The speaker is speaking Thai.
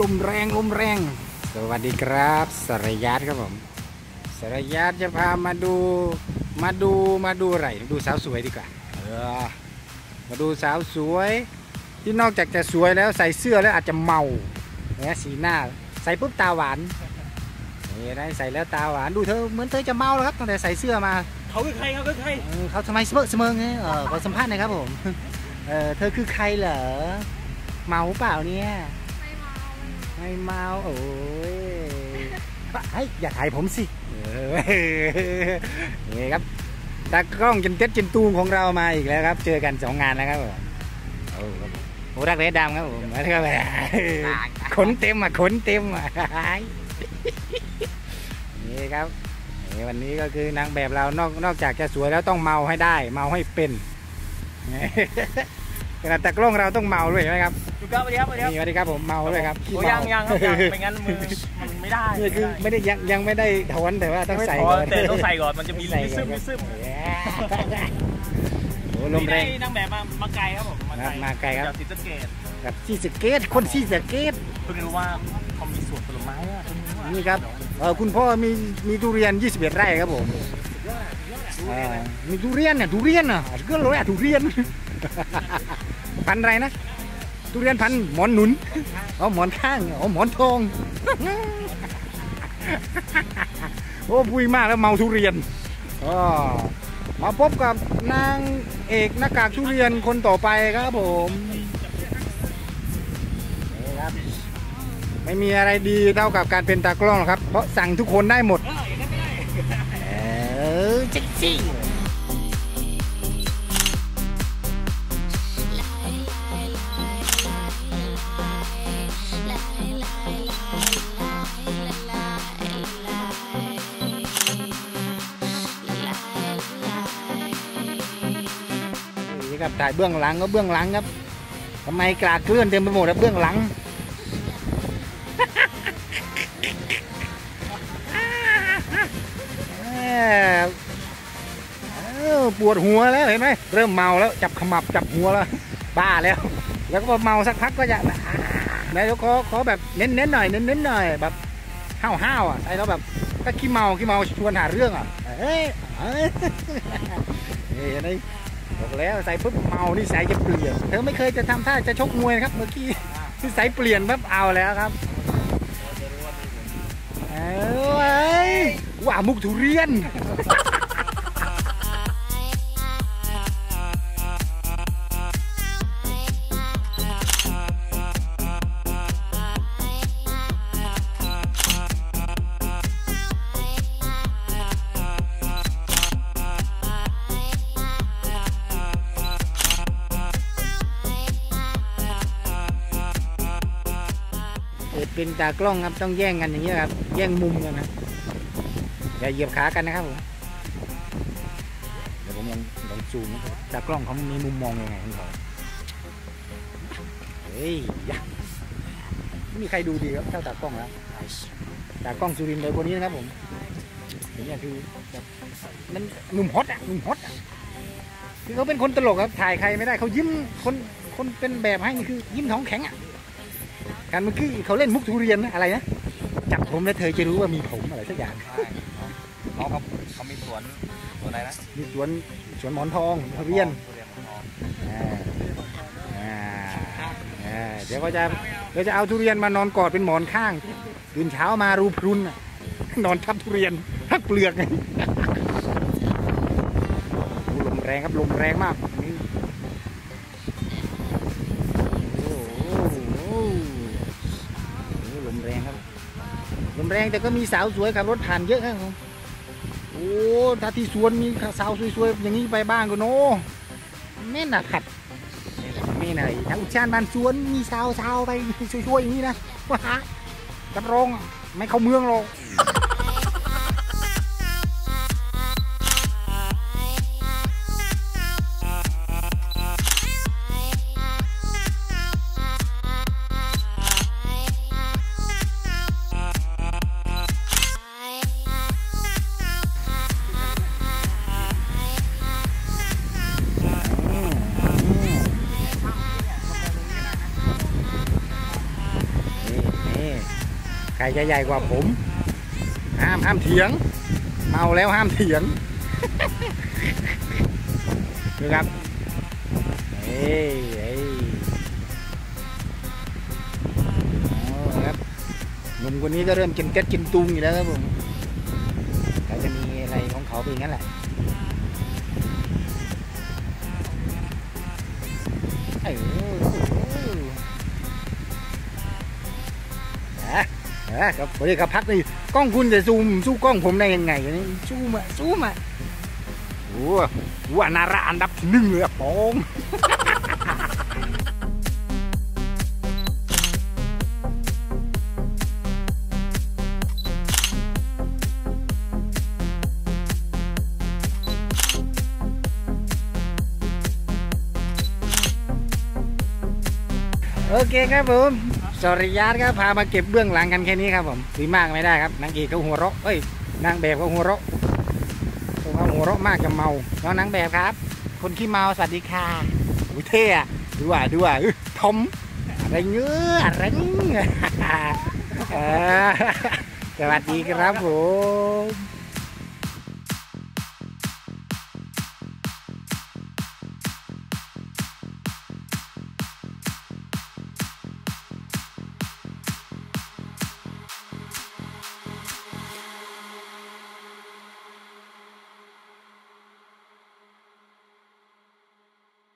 ลมแรงลมแรง สวัสดีครับสรยัตครับผมสรยัตจะพามาดูมาดูมาดูอะไรดูสาวสวยดีกว่าเออมาดูสาวสวย ที่นอกจากจะสวยแล้วใส่เสื้อแล้วอาจจะเมาเนี่ยสีหน้า ใส่ปุ๊บตาหวานนี่ได้ใส่แล้วตาหวานดูเธอเหมือนเธอจะเมาแล้วครับตั้งแต่ใส่เสื้อมาเขาคือใครเขาคือใครเออเขาทำไมเสมอเสมอไงเออขอสัมภาษณ์หน่อยครับผมเออเธอคือใครเหรอเมาเปล่าเนี่ย ไม่เมาโอ้ยเฮ้ยอย่าถ่ายผมสิเออนี่ครับตากล้องจนเต็ดจนตูงของเรามาอีกแล้วครับ เจอกันสองงานแล้วครับผมโอ้ครับผมโอ้รักเรดดำครับผมแล้วก็แบบขนเต็มอะขนเต็มอะนี่ครับนี่วันนี้ก็คือนางแบบเรานอกนอกจากจะสวยแล้วต้องเมาให้ได้ เมาให้เป็นขนาดตากล้องเราต้องเมาด้วยใช่ไหมครับ ดูครับสวัสดีครับสวัสดีครับนี่สวัสดีครับผมเมาด้วยครับโอ้ยังยังครับยังไม่งั้นมือมันไม่ได้นี่คือไม่ได้ยังยังไม่ได้ถอนแต่ว่าต้องใส่ก่อนแต่ต้องใส่ก่อนมันจะมีใส่มิก่ซึอนมมิซึมโอ้ลมแรงนี่ได้นางแบบมามาไกลครับผมมาไกลมาไกลครับจากศรีสะเกษกับซีสะเกตคนซีสะเกตเพิ่งรู้ว่าเขามีสวนผลไม้อะเพิ่งรู้อะนี่ครับเออคุณพ่อมีมีทุเรียน 21 ไร่ครับผมเออมีทุเรียนเนี่ยทุเรียนอะก็เลยอะทุเรียนพันธุ์อะไรนะ ทุเรียนพันธ์หมอนหนุนเอาหมอนข้างเอาหมอนทองโอ้ปุยมากแล้วเมาทุเรียนมาพบกับนางเอกหน้ากากทุเรียนคนต่อไปครับผมนี่ครับไม่มีอะไรดีเท่ากับการเป็นตากล้องหรอกครับ เพราะสั่งทุกคนได้หมด เออจ๊กซี่ ครับถ่ายเบื้องหลังก็เบื้องหลังครับทำไมกลาเกลื่อนเต็มไปหมดครับเบื้องหลังแม่เอ้าปวดหัวแล้วเห็นไหมเริ่มเมาแล้วจับขมับจับหัวแล้วบ้าแล้ว แล้วก็พอเมาสักพักก็จะแล้วเดี๋ยวขอขอแบบเน้นๆหน่อยเน้นๆหน่อยแบบห้าวห้าวอะไอ้เราแบบก็ขี้เมาขี้เมาชวนหาเรื่องอะเอ้ยเอ้ยนี่ไอ้ บอกแล้วใส่ปุ๊บเมานี่ใส่จะเปลี่ยน เธอไม่เคยจะทำท่าจะชกมวยครับ เมื่อกี้ที่ใส่เปลี่ยนปั๊บเอาแล้วครับเอ้ยว่ามุกทุเรียน เกิดเป็นตากล้องครับต้องแย่งกันอย่างนี้ยครับ แย่งมุมกันนะอย่าเหยียบขากันนะครับผมเดี๋ยวผมลองลองซูมนะครับตากล้องเขามีมุมมองยังไงของเขาเฮ้ยยะไม่มีใครดูดีครับเท่าตากล้องแล้วตากล้องสุรินทร์เลยคนนี้นะครับผมเห็นเนี่ยคือแบบมันหนุ่มฮอตอะหนุ่มฮอตอะคือเขาเป็นคนตลกครับถ่ายใครไม่ได้เขายิ้มคนคนเป็นแบบให้นี่คือยิ้มท้องแข็งอะ การเมื่อกี้เขาเล่นมุกทุเรียนนะอะไรนะจับผมแล้วเธอจะรู้ว่ามีผมอะไรสักอย่างน้องเขาเขามีสวนสวนอะไรนะมีสวนสวนหมอนทองทุเรียนทุเรียนหมอนทองอ่าอ่าอ่าเดี๋ยวก็จะเดี๋ยวจะเอาทุเรียนมานอนกอดเป็นหมอนข้างตื่นเช้ามารูพรุนน่ะนอนทับทุเรียนทับเปลือกไงโอ้ลมแรงครับลมแรงมาก แรงแต่ก็มีสาวสวยขับรถผ่านเยอะครับผมโอ้ถ้าที่สวนมีสาวสวยๆอย่างนี้ไปบ้างก็โนไม่น่ะขัดไม่ไหนทางอุชานบ้านสวนมีสาวสาวๆไปช่วยๆอย่างนี้นะว้ารับรองไม่เข้าเมืองหรอก รจะใหญ่กว่าผม ห้ามห้ามเถียง เมาแล้วห้ามเถียงดูครับเอ้ยเอ้ยเอาครับหนุ่มคนนี้ก็เริ่มกินเก็ดกินตุงอยู่แล้วครับผมเขาจะมีอะไรของเขาเป็นองนั้นแหละ อะอะครับพอดีครับพักนี่กล้องคุณจะซูมสู้กล้องผมได้ยังไงนี่ซูมอะซูมอะโอ้โหว่านาระอันดับหนึ่งเลยอะปองโอเคครับผม สริยาตครับพามาเก็บเบื้องหลังกันแค่นี้ครับผมดีมากไม่ได้ครับนางเอกก็หัวเราะเอ้ยนางแบบก็หัวเราะเขาหัวเราะมากจะเมาน้องนางแบบครับ คนขี้เมาสวัสดีค่ะอุ้ยเท่อะดูว่าดูว่าทอมอะไรเงี้อะไรเงี้อสวัสดีครับผม